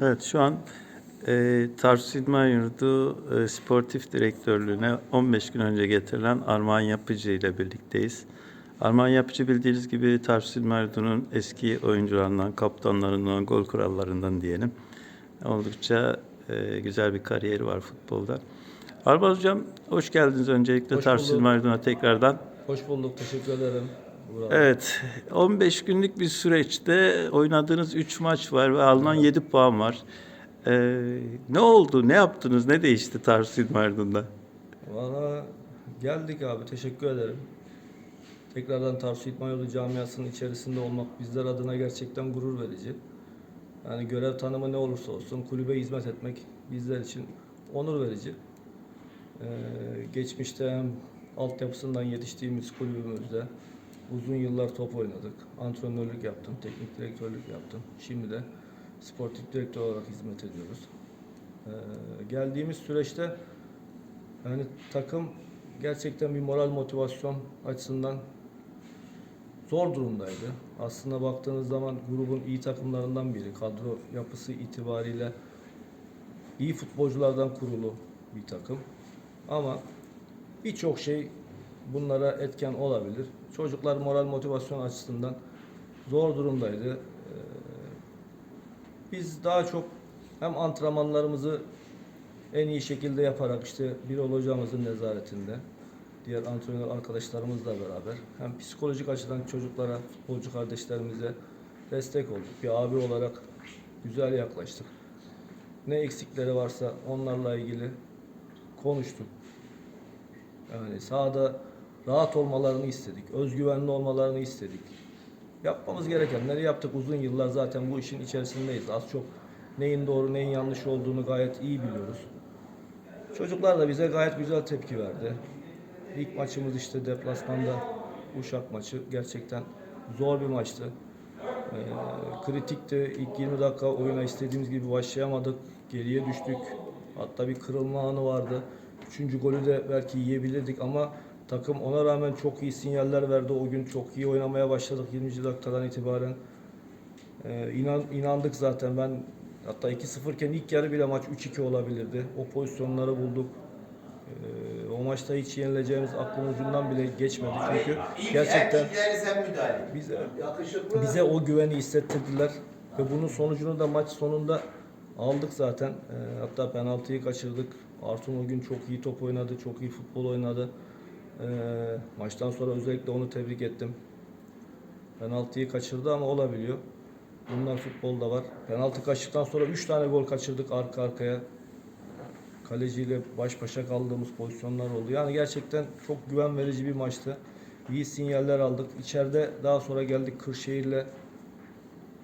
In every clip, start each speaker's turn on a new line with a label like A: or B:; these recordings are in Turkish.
A: Evet şu an e, Tarsus İdman Yurdu e, Sportif Direktörlüğüne 15 gün önce getirilen Armağan Yapıcı ile birlikteyiz. Armağan Yapıcı bildiğiniz gibi Tarsus İdman Yurdu'nun eski oyuncularından, kaptanlarından, gol kurallarından diyelim. Oldukça e, güzel bir kariyeri var futbolda. Armağan Hocam hoş geldiniz öncelikle
B: Hoş
A: Tarsus. İdman Yurdu'na tekrardan.
B: Hoş bulduk, teşekkür ederim.
A: Evet, 15 günlük bir süreçte oynadığınız 3 maç var ve alınan 7 puan var. Ee, ne oldu, ne yaptınız, ne değişti Tarsus İdmanı'nda?
B: Valla geldik abi, teşekkür ederim. Tekrardan Tarsus İtman Yolu camiasının içerisinde olmak bizler adına gerçekten gurur verici. Yani görev tanımı ne olursa olsun kulübe hizmet etmek bizler için onur verici. Ee, geçmişte hem altyapısından yetiştiğimiz kulübümüzde uzun yıllar top oynadık. Antrenörlük yaptım, teknik direktörlük yaptım. Şimdi de sportif direktör olarak hizmet ediyoruz. Ee, geldiğimiz süreçte yani takım gerçekten bir moral motivasyon açısından zor durumdaydı. Aslında baktığınız zaman grubun iyi takımlarından biri. Kadro yapısı itibariyle iyi futbolculardan kurulu bir takım. Ama birçok şey bunlara etken olabilir. Çocuklar moral motivasyon açısından zor durumdaydı. Ee, Biz daha çok hem antrenmanlarımızı en iyi şekilde yaparak işte Birol hocamızın nezaretinde diğer antrenör arkadaşlarımızla beraber hem psikolojik açıdan çocuklara, futbolcu kardeşlerimize destek olduk. Bir abi olarak güzel yaklaştık. Ne eksikleri varsa onlarla ilgili konuştuk. Yani sahada rahat olmalarını istedik. Özgüvenli olmalarını istedik. Yapmamız gerekenleri yaptık. Uzun yıllar zaten bu işin içerisindeyiz. Az çok neyin doğru neyin yanlış olduğunu gayet iyi biliyoruz. Çocuklar da bize gayet güzel tepki verdi. İlk maçımız işte deplasmanda Uşak maçı gerçekten zor bir maçtı. Ee, kritikti. İlk 20 dakika oyuna istediğimiz gibi başlayamadık. Geriye düştük. Hatta bir kırılma anı vardı. Üçüncü golü de belki yiyebilirdik ama takım ona rağmen çok iyi sinyaller verdi. O gün çok iyi oynamaya başladık 20. dakikadan itibaren. Ee, inan, inandık zaten ben hatta 2-0 iken ilk yarı bile maç 3-2 olabilirdi. O pozisyonları bulduk. Ee, o maçta hiç yenileceğimiz aklın ucundan bile geçmedi çünkü gerçekten bize bize o güveni hissettirdiler ve bunun sonucunu da maç sonunda aldık zaten. Ee, hatta penaltıyı kaçırdık. Artun o gün çok iyi top oynadı, çok iyi futbol oynadı. Ee, maçtan sonra özellikle onu tebrik ettim. Penaltıyı kaçırdı ama olabiliyor. Bunlar futbolda var. Penaltı kaçtıktan sonra 3 tane gol kaçırdık arka arkaya. Kaleciyle baş başa kaldığımız pozisyonlar oldu. Yani gerçekten çok güven verici bir maçtı. İyi sinyaller aldık. İçeride daha sonra geldik Kırşehir'le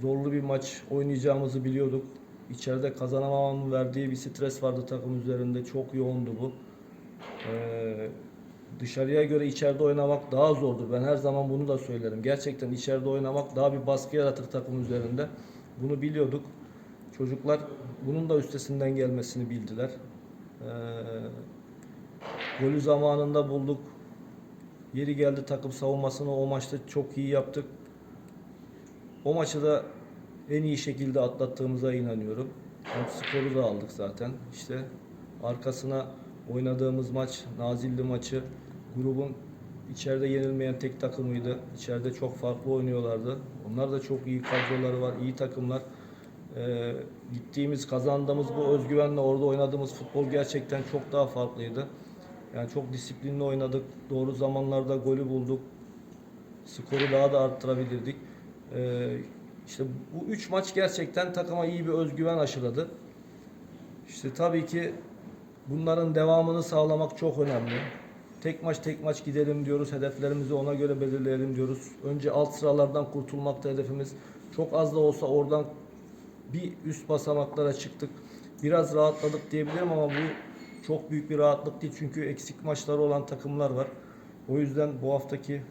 B: zorlu bir maç oynayacağımızı biliyorduk. İçeride kazanamamamın verdiği bir stres vardı takım üzerinde. Çok yoğundu bu. Ee, dışarıya göre içeride oynamak daha zordur. Ben her zaman bunu da söylerim. Gerçekten içeride oynamak daha bir baskı yaratır takım üzerinde. Bunu biliyorduk. Çocuklar bunun da üstesinden gelmesini bildiler. Ee, golü zamanında bulduk. Yeri geldi takım savunmasını o maçta çok iyi yaptık. O maçı da en iyi şekilde atlattığımıza inanıyorum. Hem skoru da aldık zaten. İşte arkasına oynadığımız maç Nazilli maçı grubun içeride yenilmeyen tek takımıydı. İçeride çok farklı oynuyorlardı. Onlar da çok iyi kadroları var, iyi takımlar. Ee, gittiğimiz, kazandığımız bu özgüvenle orada oynadığımız futbol gerçekten çok daha farklıydı. Yani çok disiplinli oynadık. Doğru zamanlarda golü bulduk. Skoru daha da arttırabilirdik. Ee, işte bu üç maç gerçekten takıma iyi bir özgüven aşıladı. İşte tabii ki bunların devamını sağlamak çok önemli. Tek maç tek maç gidelim diyoruz. Hedeflerimizi ona göre belirleyelim diyoruz. Önce alt sıralardan kurtulmakta hedefimiz. Çok az da olsa oradan bir üst basamaklara çıktık. Biraz rahatladık diyebilirim ama bu çok büyük bir rahatlık değil. Çünkü eksik maçları olan takımlar var. O yüzden bu haftaki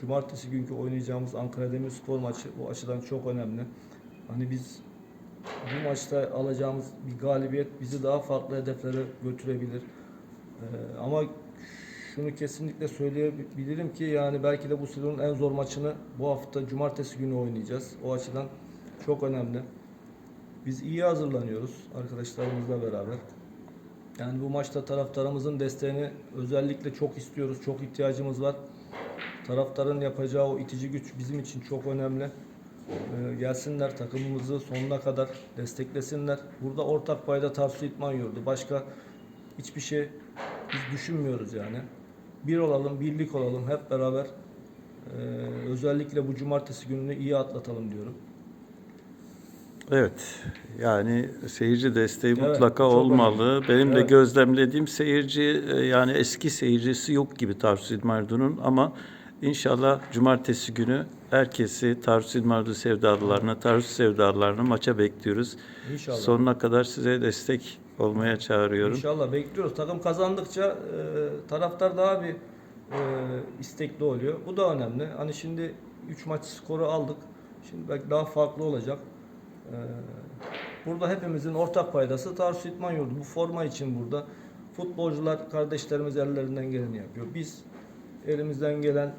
B: cumartesi günkü oynayacağımız Ankara Demirspor maçı bu açıdan çok önemli. Hani biz bu maçta alacağımız bir galibiyet bizi daha farklı hedeflere götürebilir. Ee, ama şunu kesinlikle söyleyebilirim ki yani belki de bu sezonun en zor maçını bu hafta cumartesi günü oynayacağız. O açıdan çok önemli. Biz iyi hazırlanıyoruz arkadaşlarımızla beraber. Yani bu maçta taraftarımızın desteğini özellikle çok istiyoruz, çok ihtiyacımız var. Taraftarın yapacağı o itici güç bizim için çok önemli. Ee, gelsinler takımımızı sonuna kadar desteklesinler. Burada ortak payda Tarsus İtman Yurdu. Başka hiçbir şey biz düşünmüyoruz yani. Bir olalım, birlik olalım hep beraber. Ee, özellikle bu cumartesi gününü iyi atlatalım diyorum.
A: Evet. Yani seyirci desteği
B: Evet,
A: mutlaka olmalı. Benim de
B: Evet.
A: gözlemlediğim seyirci e, yani eski seyircisi yok gibi Tarsus İdmardu'nun ama inşallah cumartesi günü herkesi Tarsus İdmardu sevdalılarına, Tarsus sevdalılarına maça bekliyoruz.
B: İnşallah.
A: Sonuna kadar size destek olmaya çağırıyorum.
B: İnşallah bekliyoruz. Takım kazandıkça e, taraftar daha bir e, istekli oluyor. Bu da önemli. Hani şimdi 3 maç skoru aldık. Şimdi belki daha farklı olacak. E, burada hepimizin ortak paydası Tarsus İtman Yurdu. Bu forma için burada. Futbolcular kardeşlerimiz ellerinden geleni yapıyor. Biz elimizden gelen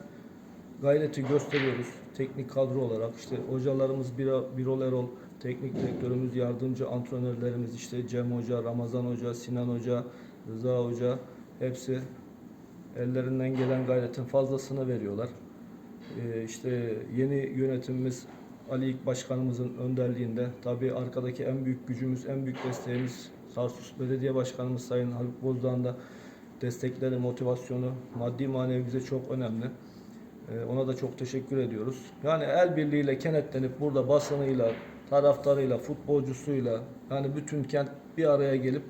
B: gayreti gösteriyoruz. Teknik kadro olarak işte hocalarımız Bira- Birol Erol, teknik direktörümüz, yardımcı antrenörlerimiz işte Cem Hoca, Ramazan Hoca, Sinan Hoca, Rıza Hoca hepsi ellerinden gelen gayretin fazlasını veriyorlar. Ee, işte yeni yönetimimiz Ali İlk Başkanımızın önderliğinde tabii arkadaki en büyük gücümüz, en büyük desteğimiz Tarsus Belediye Başkanımız Sayın Haluk Bozdağ'ın da destekleri, motivasyonu, maddi manevi bize çok önemli. Ee, Ona da çok teşekkür ediyoruz. Yani el birliğiyle kenetlenip burada basınıyla, taraftarıyla, futbolcusuyla yani bütün kent bir araya gelip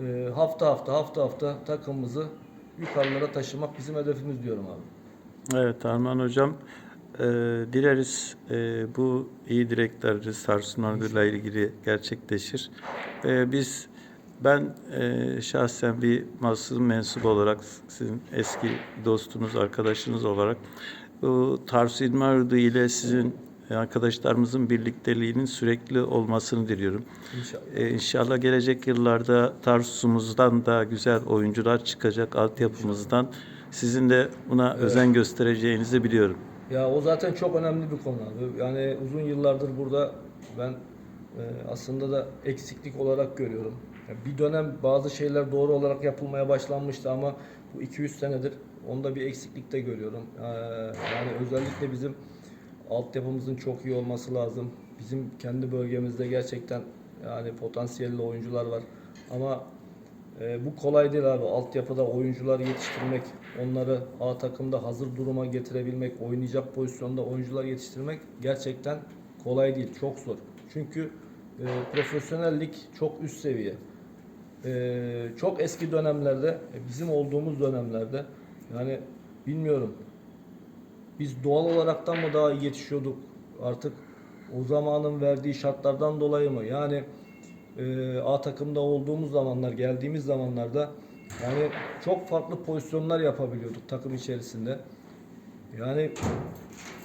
B: e, hafta hafta hafta hafta takımımızı yukarılara taşımak bizim hedefimiz diyorum abi.
A: Evet Arman Hocam, e, dileriz e, bu iyi dilekleriniz Tarsus ile ilgili gerçekleşir. E, biz ben e, şahsen bir basın mensubu olarak sizin eski dostunuz, arkadaşınız olarak bu Tarsus İdman Yurdu ile sizin arkadaşlarımızın birlikteliğinin sürekli olmasını diliyorum.
B: İnşallah.
A: E, inşallah gelecek yıllarda Tarsus'umuzdan da güzel oyuncular çıkacak altyapımızdan. Sizin de buna özen göstereceğinizi biliyorum.
B: Ya o zaten çok önemli bir konu abi. Yani uzun yıllardır burada ben e, aslında da eksiklik olarak görüyorum. Bir dönem bazı şeyler doğru olarak yapılmaya başlanmıştı ama bu 200 senedir onda bir eksiklik de görüyorum. Ee, yani özellikle bizim altyapımızın çok iyi olması lazım. Bizim kendi bölgemizde gerçekten yani potansiyelli oyuncular var. Ama e, bu kolay değil abi. Altyapıda oyuncular yetiştirmek, onları A takımda hazır duruma getirebilmek, oynayacak pozisyonda oyuncular yetiştirmek gerçekten kolay değil. Çok zor. Çünkü e, profesyonellik çok üst seviye. E, çok eski dönemlerde, e, bizim olduğumuz dönemlerde yani bilmiyorum biz doğal olaraktan mı daha iyi yetişiyorduk artık o zamanın verdiği şartlardan dolayı mı? Yani e, A takımda olduğumuz zamanlar, geldiğimiz zamanlarda yani çok farklı pozisyonlar yapabiliyorduk takım içerisinde. Yani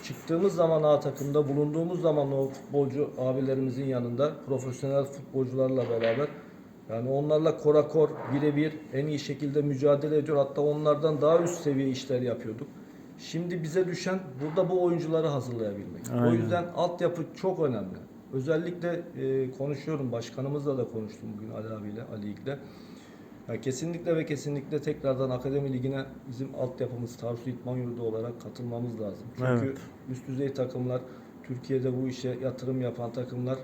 B: çıktığımız zaman A takımda bulunduğumuz zaman o futbolcu abilerimizin yanında profesyonel futbolcularla beraber yani onlarla korakor birebir en iyi şekilde mücadele ediyor. Hatta onlardan daha üst seviye işler yapıyorduk. Şimdi bize düşen burada bu oyuncuları hazırlayabilmek. O
A: Aynen.
B: yüzden altyapı çok önemli. Özellikle e, konuşuyorum, başkanımızla da konuştum bugün Ali abiyle, Ali İlk'le. Ya kesinlikle ve kesinlikle tekrardan Akademi Ligi'ne bizim altyapımız Tarsus İtman Yurdu olarak katılmamız lazım. Çünkü
A: Evet.
B: üst düzey takımlar, Türkiye'de bu işe yatırım yapan takımlar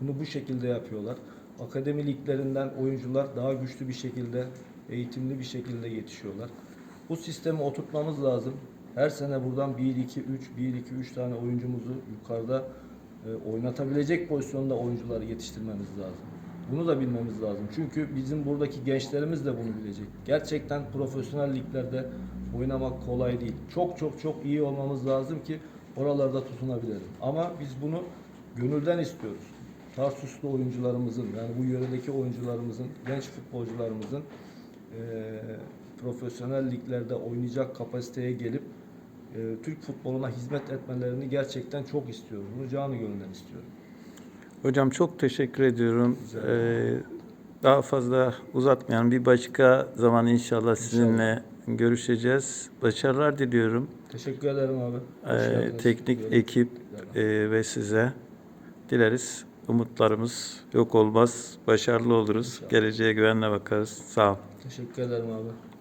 B: bunu bu şekilde yapıyorlar. Akademi liglerinden oyuncular daha güçlü bir şekilde, eğitimli bir şekilde yetişiyorlar. Bu sistemi oturtmamız lazım. Her sene buradan 1 2 3 1 2 3 tane oyuncumuzu yukarıda e, oynatabilecek pozisyonda oyuncuları yetiştirmemiz lazım. Bunu da bilmemiz lazım. Çünkü bizim buradaki gençlerimiz de bunu bilecek. Gerçekten profesyonel liglerde oynamak kolay değil. Çok çok çok iyi olmamız lazım ki oralarda tutunabilelim. Ama biz bunu gönülden istiyoruz. Tarsuslu oyuncularımızın yani bu yöredeki oyuncularımızın, genç futbolcularımızın eee, profesyonel liglerde oynayacak kapasiteye gelip eee, Türk futboluna hizmet etmelerini gerçekten çok istiyoruz. Bunu canı gönülden istiyorum.
A: Hocam çok teşekkür ediyorum. Ee, daha fazla uzatmayan bir başka zaman inşallah sizinle görüşeceğiz. Başarılar diliyorum.
B: Teşekkür ederim abi. Hoş
A: Ee, teknik
B: Diyorum.
A: ekip e, ve size dileriz umutlarımız yok olmaz. Başarılı oluruz. Geleceğe güvenle bakarız. Sağ ol.
B: Teşekkür ederim abi.